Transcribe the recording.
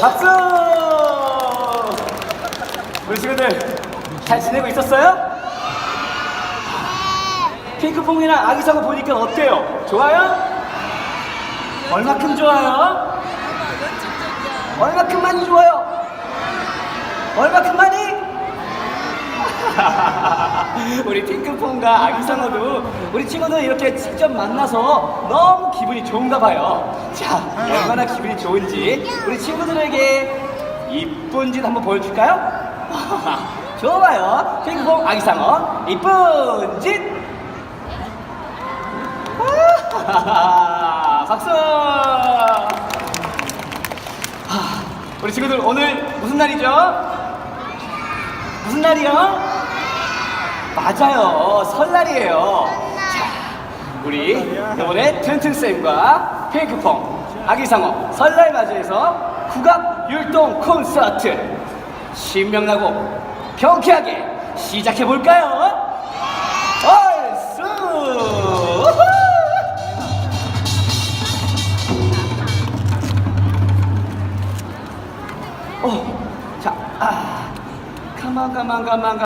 박수! 우리 친구들 잘 지내고 있었어요? 핑크퐁이랑 아기상어 보니까 어때요? 좋아요? 얼마큼 좋아요? 얼마큼 많이 좋아요? 얼마큼 많이? 우리 핑크퐁과 아기상어도 우리 친구들 이렇게 직접 만나서 너무 기분이 좋은가 봐요. 자, 얼마나 기분이 좋은지 우리 친구들에게 이쁜 짓 한번 보여줄까요? 좋아요. 핑크퐁 아기상어 이쁜 짓. 박수! 하, 우리 친구들 오늘 무슨 날이죠? 무슨 날이요? 맞아요. 설날이에요. 자, 우리 이번에 튼튼쌤과 핑크퐁, 아기상어 설날 맞이해서 국악 율동 콘서트 신명나고 경쾌하게 시작해 볼까요? 얼쑤! 우후! 어, 자, 아, 가만, 가만, 가만, 가만.